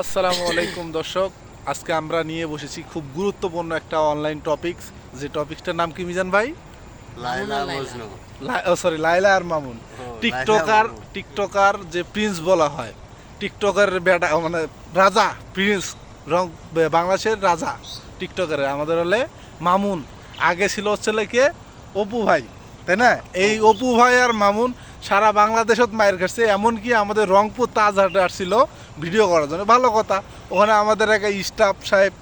আসসালামু আলাইকুম দর্শক। আজকে আমরা নিয়ে বসেছি খুব গুরুত্বপূর্ণ একটা অনলাইন টপিকস যে টপিকসটার নাম কি মিজান ভাই? লাইলা লাইলা। মজনু। সরি লাইলা আর মামুন। টিকটকার টিকটকার যে প্রিন্স বলা হয়। টিকটকার বেটা মানে রাজা প্রিন্স রং বাংলাদেশের রাজা টিকটকারের আমাদের হলে মামুন। আগে ছিল হচ্ছে কে? অপু ভাই তাই না? এই অপু ভাই আর মামুন সারা বাংলাদেশত মায়ের কাছে এমনকি আমাদের রংপুর তাজহাটে আসছিল ভিডিও করার জন্য। ভালো কথা ওখানে আমাদের একটা স্টাফ সাহেব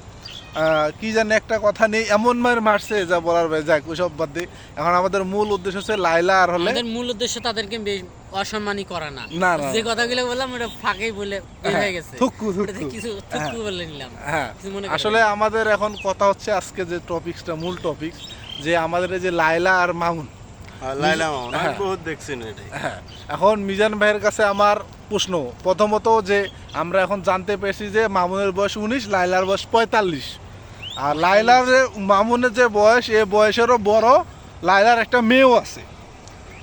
কি জানি একটা কথা নেই এমন মায়ের মারছে যা বলার ভাই যাক ওইসব বাদ দিই এখন আমাদের মূল উদ্দেশ্য হচ্ছে লাইলা আর হলে মূল উদ্দেশ্য তাদেরকে বে- অসম্মানী করা না। না। যে কথাগুলো বললাম ওটা ফাঁকেই বলে বের হয়ে গেছে। থুক্কু। ওটাতে কিছু থুক্কু বলে নিলাম। হ্যাঁ। আসলে আমাদের এখন কথা হচ্ছে আজকে যে টপিকসটা মূল টপিক যে আমাদের এই যে লাইলা আর মামুন হ্যাঁ। এটাই। হ্যাঁ এখন মিজান ভাইয়ের কাছে আমার প্রশ্ন, প্রথমত যে আমরা এখন জানতে পেরেছি যে মামুনের বয়স উনিশ লাইলার বয়স পঁয়তাল্লিশ। আর লাইলার যে, মামুনের যে বয়স, এ বয়সেরও বড় লাইলার একটা মেয়েও আছে।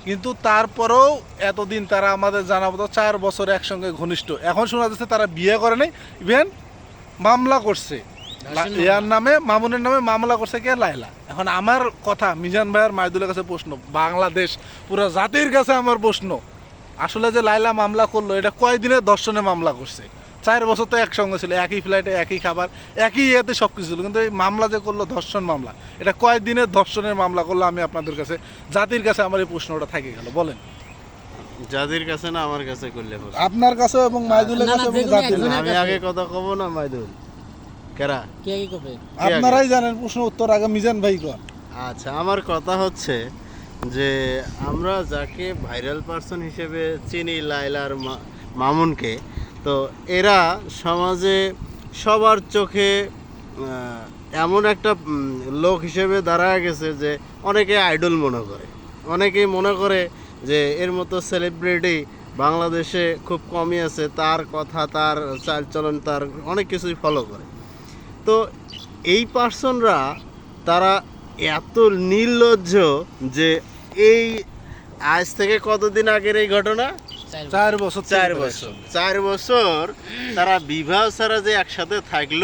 কিন্তু তারপরেও এতদিন তারা আমাদের জানা মতো চার বছর একসঙ্গে ঘনিষ্ঠ। এখন শোনা যাচ্ছে তারা বিয়ে করে নাই, ইভেন মামলা করছে। ইয়ার নামে মামুনের নামে মামলা করছে কে? লাইলা এখন আমার কথা মিজান ভাইয়ের মাইদুলের কাছে প্রশ্ন বাংলাদেশ পুরো জাতির কাছে আমার প্রশ্ন। আসলে যে লাইলা মামলা করল এটা কয়দিনের দর্শনে মামলা করছে? চার বছর তো একসঙ্গে ছিল একই ফ্লাইটে একই খাবার একই ইয়েতে সব কিছু ছিল কিন্তু এই মামলা যে করল ধর্ষণ মামলা এটা কয়দিনের ধর্ষণের মামলা করল আমি আপনাদের কাছে জাতির কাছে আমার এই প্রশ্নটা থাকে গেল বলেন। যাদের কাছে না আমার কাছে করলে আপনার কাছে এবং মাইদুলের জাতির কাছে। আমি আগে কথা কব না মাইদুল? কেরা? কে কি করবে আপনারাই জানেন প্রশ্ন উত্তর আগে মিজান ভাই কর। আচ্ছা আমার কথা হচ্ছে যে আমরা যাকে ভাইরাল পার্সন হিসেবে চিনি লাইলার মা- মামুনকে তো এরা সমাজে সবার চোখে এমন একটা লোক হিসেবে দাঁড়ায় গেছে যে অনেকে আইডল মনে করে। অনেকেই মনে করে যে এর মতো সেলিব্রিটি বাংলাদেশে খুব কমই আছে তার কথা তার চালচলন তার অনেক কিছুই ফলো করে। তো এই পার্সনরা তারা এত নির্লজ্জ যে এই আজ থেকে কতদিন আগের এই ঘটনা? চার বছর। চার বছর চার বছর তারা বিবাহ ছাড়া যে একসাথে থাকল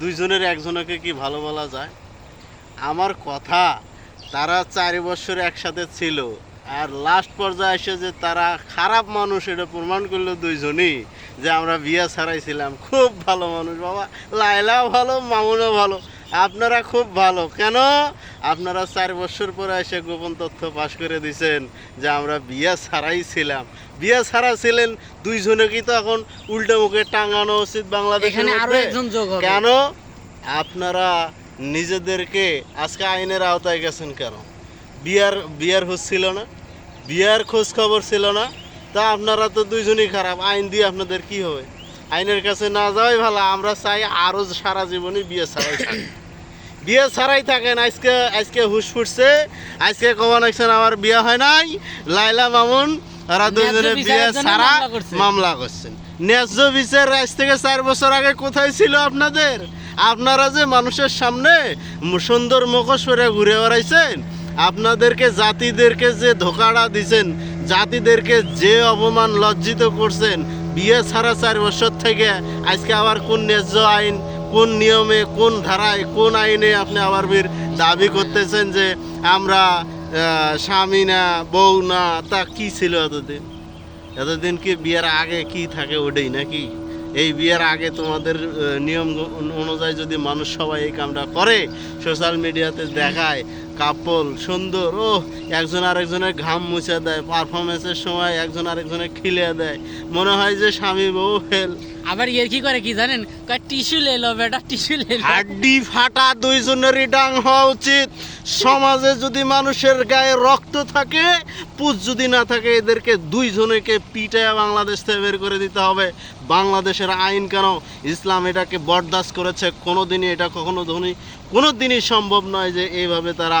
দুইজনের একজনকে কি ভালো বলা যায়? আমার কথা তারা চার বছর একসাথে ছিল। আর লাস্ট পর্যায়ে এসে যে তারা খারাপ মানুষ এটা প্রমাণ করল দুইজনই যে আমরা বিয়া ছাড়াইছিলাম। খুব ভালো মানুষ বাবা। লাইলাও ভালো মামুনও ভালো। আপনারা খুব ভালো। কেন? আপনারা চার বছর পরে এসে গোপন তথ্য পাশ করে দিছেন যে আমরা বিয়ে ছাড়াই ছিলাম বিয়ে ছাড়া ছিলেন দুইজনে কি তো এখন উল্টো মুখে টাঙানো উচিত বাংলাদেশের কেন? আপনারা নিজেদেরকে আজকে আইনের আওতায় গেছেন কেন? বিয়ার বিয়ার হচ্ছিল না। বিয়ার খোঁজ খবর ছিল না। তা আপনারা তো দুইজনই খারাপ। আইন দিয়ে আপনাদের কি হবে? আইনের কাছে না যাওয়াই ভালো। আমরা চাই আরও সারা জীবনই বিয়ে ছাড়াই থাকি। বিয়ে ছাড়াই থাকেন। আজকে আজকে হুশ ফুটছে। আজকে কমান আছেন আমার বিয়ে হয় নাই। লাইলা মামুন ওরা দুজনে বিয়ে ছাড়া মামলা করছেন। ন্যায্য বিচার আজ থেকে চার বছর আগে কোথায় ছিল আপনাদের? আপনারা যে মানুষের সামনে সুন্দর মুখোশ পরে ঘুরে বেড়াইছেন আপনাদেরকে, জাতিদেরকে যে ধোকাড়া দিছেন, জাতিদেরকে যে অপমান লজ্জিত করছেন, বিয়ে ছাড়া চার বছর থেকে আজকে আবার কোন ন্যায্য আইন, কোন নিয়মে, কোন ধারায়, কোন আইনে আপনি আবার বীর দাবি করতেছেন যে আমরা স্বামী না, বউ না, তা কি ছিল এতদিন? এতদিন কি বিয়ের আগে কি থাকে ওটাই নাকি? এই বিয়ের আগে তোমাদের নিয়ম অনুযায়ী যদি মানুষ সবাই এই কামটা করে সোশ্যাল মিডিয়াতে দেখায় কাপল সুন্দর ও একজন আরেকজনের ঘাম মুছে দেয় পারফরমেন্সের সময় একজন আরেকজনের খিলে দেয়। মনে হয় যে স্বামী বউ ফেল আবার ইয়ে কি করে কি জানেন? টিস্যু লেলো বেটা টিস্যু লেলো হাড্ডি ফাটা দুইজনেরই ডাং হওয়া উচিত। সমাজে যদি মানুষের গায়ে রক্ত থাকে পুজ যদি না থাকে এদেরকে দুইজনকে পিটায় বাংলাদেশ থেকে বের করে দিতে হবে। বাংলাদেশের আইন কেন? ইসলাম এটাকে বরদাস্ত করেছে। কোনো দিনই এটা কখনো ধনী কোনো দিনই সম্ভব নয় যে এইভাবে তারা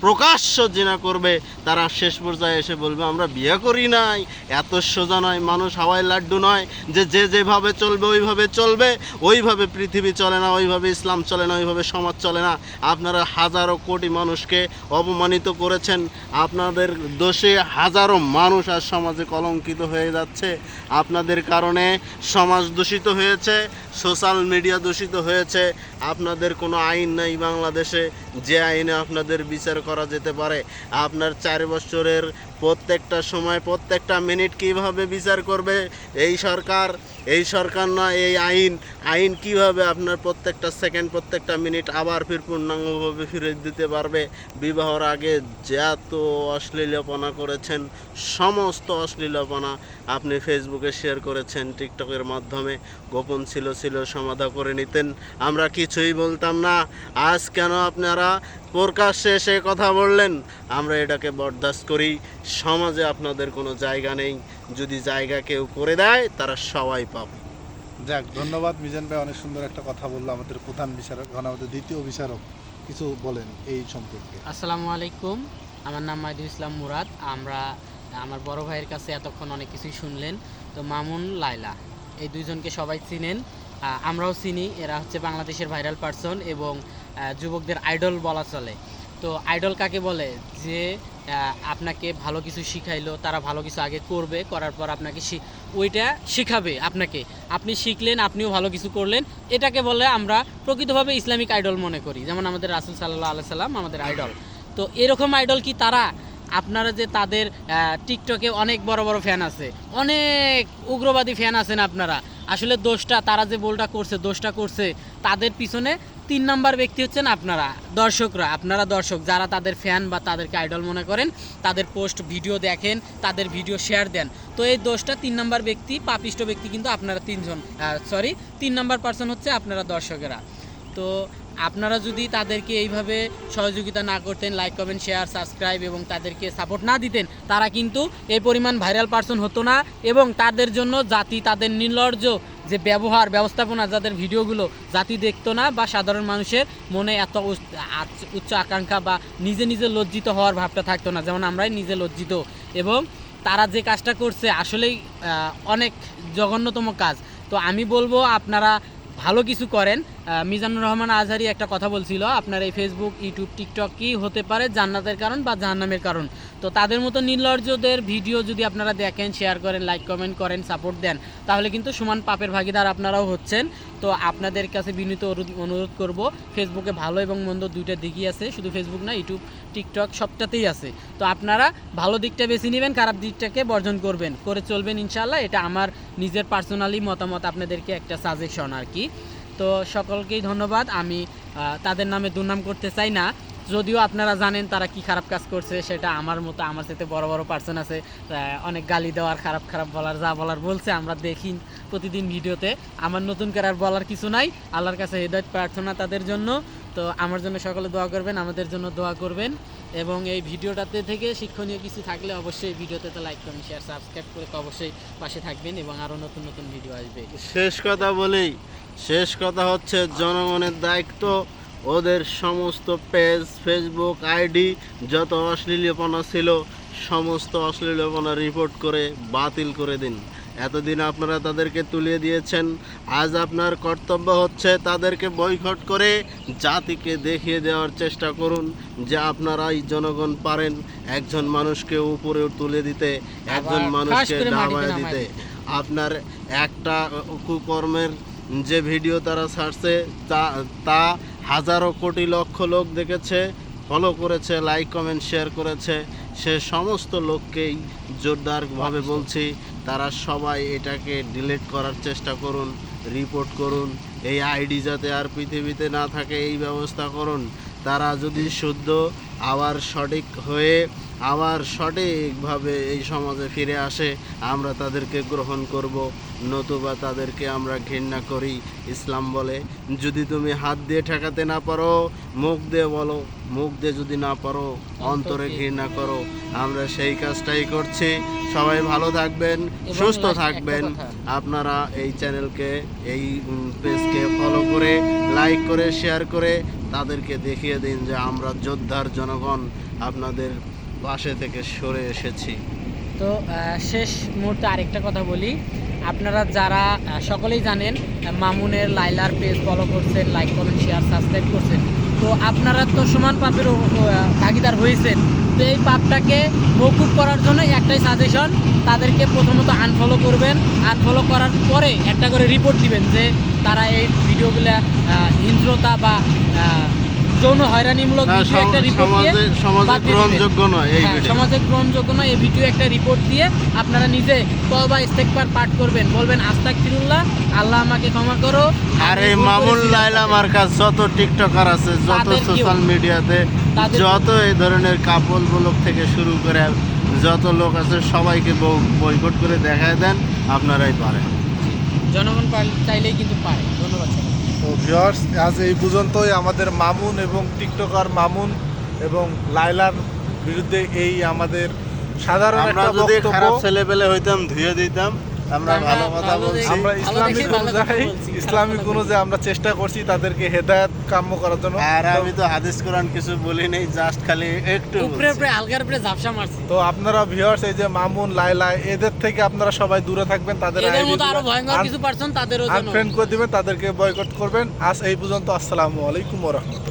প্রকাশ্য জিনা করবে, তারা শেষ পর্যায়ে এসে বলবে, আমরা বিয়ে করি নাই। এত সোজা নয়, মানুষ হাওয়াই লাড্ডু নয় যে যে যেভাবে চলবে, ওইভাবে চলবে। ওইভাবে পৃথিবী চলে না, ওইভাবে ইসলাম চলে না, ওইভাবে সমাজ চলে না। আপনারা হাজারো কোটি মানুষকে অপমানিত করেছেন। আপনাদের দোষে হাজারো মানুষ আর সমাজে কলঙ্কিত হয়ে যাচ্ছে। আপনাদের কারণে সমাজ দূষিত হয়েছে, সোশ্যাল মিডিয়া দূষিত হয়েছে। আপনাদের কোনো আইন নাই বাংলাদেশে। যে আইনে আপনাদের বিচার করা যেতে পারে। আপনার চার বছরের প্রত্যেকটা সময়, প্রত্যেকটা মিনিট কীভাবে বিচার করবে? এই সরকার এই সরকার নয়, এই আইন। আইন কীভাবে আপনার প্রত্যেকটা সেকেন্ড, প্রত্যেকটা মিনিট আবার ফির পূর্ণাঙ্গভাবে ফিরে দিতে পারবে? বিবাহর আগে যত অশ্লীলপনা করেছেন, সমস্ত অশ্লীলপনা আপনি ফেসবুকে শেয়ার করেছেন টিকটকের মাধ্যমে। গোপন ছিল ছিল, সমাধা করে নিতেন। আমরা কিছুই বলতাম না। আজ কেন আপনারা প্রকাশ্যে এসে কথা বললেন? আমরা এটাকে বরদাস্ত করি। সমাজে আপনাদের কোনো জায়গা নেই যদি জায়গা কেউ করে দেয় তারা সবাই পাবে। যাক ধন্যবাদ মিজান ভাই অনেক সুন্দর একটা কথা বলল আমাদের প্রধান বিচারক এখন আমাদের দ্বিতীয় বিচারক কিছু বলেন এই সম্পর্কে। আসসালামু আলাইকুম আমার নাম মাহিদুল ইসলাম মুরাদ। আমরা আমার বড় ভাইয়ের কাছে এতক্ষণ অনেক কিছুই শুনলেন। তো মামুন লাইলা এই দুইজনকে সবাই চিনেন। আমরাও চিনি এরা হচ্ছে বাংলাদেশের ভাইরাল পারসন এবং যুবকদের আইডল বলা চলে। তো আইডল কাকে বলে? যে আপনাকে ভালো কিছু শিখাইলো, তারা ভালো কিছু আগে করবে, করার পর আপনাকে ওইটা শিখাবে আপনাকে। আপনি শিখলেন, আপনিও ভালো কিছু করলেন, এটাকে বলে আমরা প্রকৃতভাবে ইসলামিক আইডল মনে করি। যেমন আমাদের রাসুল সাল্লাহ আলাই সাল্লাম আমাদের আইডল তো এরকম আইডল কি তারা? আপনারা যে তাদের টিকটকে অনেক বড় বড় ফ্যান আছে। অনেক উগ্রবাদী ফ্যান আছেন আপনারা। আসলে দোষটা, তারা যে বলটা করছে, দোষটা করছে, তাদের পিছনে তিন নাম্বার ব্যক্তি হচ্ছেন আপনারা, দর্শকরা। আপনারা দর্শক, যারা তাদের ফ্যান বা তাদেরকে আইডল মনে করেন, তাদের পোস্ট ভিডিও দেখেন, তাদের ভিডিও শেয়ার দেন। তো এই দোষটা তিন নাম্বার ব্যক্তি, পাপিষ্ট ব্যক্তি কিন্তু আপনারা তিনজন সরি তিন নাম্বার পার্সন হচ্ছে আপনারা দর্শকেরা। তো আপনারা যদি তাদেরকে এইভাবে সহযোগিতা না করতেন লাইক কমেন্ট শেয়ার সাবস্ক্রাইব এবং তাদেরকে সাপোর্ট না দিতেন, তারা কিন্তু এই পরিমাণ ভাইরাল পার্সন হতো না এবং তাদের জন্য জাতি তাদের নির্লজ্জ যে ব্যবহার, ব্যবস্থাপনা যাদের ভিডিওগুলো জাতি দেখতো না বা সাধারণ মানুষের মনে এত উচ- উচ্চ আকাঙ্ক্ষা বা নিজে নিজে লজ্জিত হওয়ার ভাবটা থাকতো না। যেমন আমরাই নিজে লজ্জিত এবং তারা যে কাজটা করছে আসলেই অনেক জঘন্যতম কাজ। তো আমি বলব আপনারা ভালো কিছু করেন। মিজানুর রহমান আজহারি একটা কথা বলছিল, আপনার এই ফেসবুক ইউটিউব টিকটক কি হতে পারে জান্নাতের কারণ বা জাহান্নামের কারণ? তো তাদের মতো নির্লজ্জদের ভিডিও যদি আপনারা দেখেন শেয়ার করেন লাইক কমেন্ট করেন সাপোর্ট দেন, তাহলে কিন্তু সমান পাপের ভাগিদার আপনারাও হচ্ছেন। তো আপনাদের কাছে বিনীত অনুরোধ- করব, ফেসবুকে ভালো এবং মন্দ দুইটা দিকই আছে, শুধু ফেসবুক না, ইউটিউব, টিকটক সবটাতেই আছে। তো আপনারা ভালো দিকটা বেছে নেবেন, খারাপ দিকটাকে বর্জন করবেন, করে চলবেন ইনশাল্লাহ এটা আমার নিজের পার্সোনালি মতামত, আপনাদেরকে একটা সাজেশন আর কি। তো সকলকেই ধন্যবাদ, আমি তাদের নামে দুর্নাম করতে চাই না, যদিও আপনারা জানেন তারা কি খারাপ কাজ করছে, সেটা আমার মতো, আমার সাথে বড় বড় পার্সন আছে অনেক গালি দেওয়ার, খারাপ খারাপ বলার, যা বলার বলছে, আমরা দেখি প্রতিদিন ভিডিওতে। আমার নতুন করে আর বলার কিছু নাই। আল্লাহর কাছে হৃদয় প্রার্থনা তাদের জন্য। তো আমার জন্য সকলে দোয়া করবেন, আমাদের জন্য দোয়া করবেন। এবং এই ভিডিওটাতে থেকে শিক্ষণীয় কিছু থাকলে অবশ্যই ভিডিওতে তো লাইক করুন শেয়ার সাবস্ক্রাইব করে অবশ্যই পাশে থাকবেন এবং আরও নতুন নতুন ভিডিও আসবে। শেষ কথা বলি শেষ কথা হচ্ছে জনগণের দায়িত্ব। ওদের সমস্ত পেজ ফেসবুক আইডি যত অশ্লীলপনা ছিল, সমস্ত অশ্লীলপনা রিপোর্ট করে বাতিল করে দিন। এতদিন আপনারা তাদেরকে তুলে দিয়েছেন আজ আপনার কর্তব্য হচ্ছে তাদেরকে বয়কট করে জাতিকে দেখিয়ে দেওয়ার চেষ্টা করুন যে আপনারাই জনগণ পারেন একজন মানুষকে উপরে তুলে দিতে একজন মানুষকে নামায় দিতে। দিতে। আপনার একটা কুকর্মের যে ভিডিও তারা ছাড়ছে তা তা হাজারো কোটি লক্ষ লোক দেখেছে ফলো করেছে লাইক কমেন্ট শেয়ার করেছে। সে সমস্ত লোককেই জোরদারভাবে বলছি তারা সবাই এটাকে ডিলিট করার চেষ্টা করুন রিপোর্ট করুন, এই আইডি যাতে আর পৃথিবীতে না থাকে, এই ব্যবস্থা করুন। তারা যদি শুদ্ধ, আবার সঠিক হয়ে আবার সঠিকভাবে এই সমাজে ফিরে আসে আমরা তাদেরকে গ্রহণ করব নতুবা তাদেরকে আমরা ঘৃণা করি ইসলাম বলে। যদি তুমি হাত দিয়ে ঠেকাতে না পারো মুখ দিয়ে বলো মুখ দিয়ে যদি না পারো অন্তরে ঘৃণা করো। আমরা সেই কাজটাই করছি। সবাই ভালো থাকবেন সুস্থ থাকবেন। আপনারা এই চ্যানেলকে এই পেজকে ফলো করে লাইক করে শেয়ার করে তাদেরকে দেখিয়ে দিন যে আমরা যোদ্ধার জনগণ। আপনাদের পাশে থেকে সরে এসেছি। তো শেষ মুহূর্তে আরেকটা কথা বলি। আপনারা যারা সকলেই জানেন, মামুনের লাইলার পেজ ফলো করছেন লাইক কমেন্ট শেয়ার সাবস্ক্রাইব করছেন। তো আপনারা তো সমান পাপের ভাগিদার হয়েছেন। তো এই পাপটাকে মকুব করার জন্য একটাই সাজেশন তাদেরকে প্রথমত আনফলো করবেন। আনফলো করার পরে একটা করে রিপোর্ট দিবেন যে তারা এই ভিডিওগুলো হিংস্রতা বা যৌন হয়রানিমূলক ভিডিও একটা রিপোর্ট দিয়ে সমাজে সমাজে। গ্রহণযোগ্য নয় এই হ্যাঁ, ভিডিও সমাজে গ্রহণযোগ্য নয় এই ভিডিও একটা রিপোর্ট দিয়ে আপনারা নিজে তবা ইস্তেকবার পাঠ করবেন। বলবেন আস্তাক ফিরুল্লাহ আল্লাহ আমাকে ক্ষমা করো। আর আমি এই ভুল লাইলা মার্কাজ যত টিকটকার আছে যত সোশ্যাল মিডিয়াতে যত এই ধরনের কাপল ব্লগ থেকে শুরু করে যত লোক আছে সবাইকে বয়কট করে দেখায় দেন আপনারাই পারেন। জনগণ চাইলেই কিন্তু পারে। ধন্যবাদ ভিউয়ার্স আজ এই পর্যন্তই আমাদের মামুন এবং টিকটকার মামুন এবং লাইলার বিরুদ্ধে এই আমাদের সাধারণ আমরা একটা যদি বক্তব্য। খারাপ ছেলে পেলে হইতাম ধুয়ে দিতাম। আমরা ভালো কথা বলছি। আমরা ইসলামিক অনুযায়ী ইসলামিক অনুযায়ী আমরা চেষ্টা করছি তাদেরকে হেদায়েত কাম্য করার জন্য। আর আমি তো হাদিস কোরআন কিছু বলি নাই জাস্ট খালি একটু উপরে উপরে হালকার উপরে ঝাপসা মারছি। তো আপনারা ভিউয়ার্স এই যে মামুন লাইলা এদের থেকে আপনারা সবাই দূরে থাকবেন তাদের এদের মতো আরও ভয়ঙ্কর কিছু পারছেন তাদেরও যেন আনফ্রেন্ড করে দিবেন তাদেরকে বয়কট করবেন। আজ এই পর্যন্ত আসসালামু আলাইকুম ওয়া রাহমাতুল্লাহ।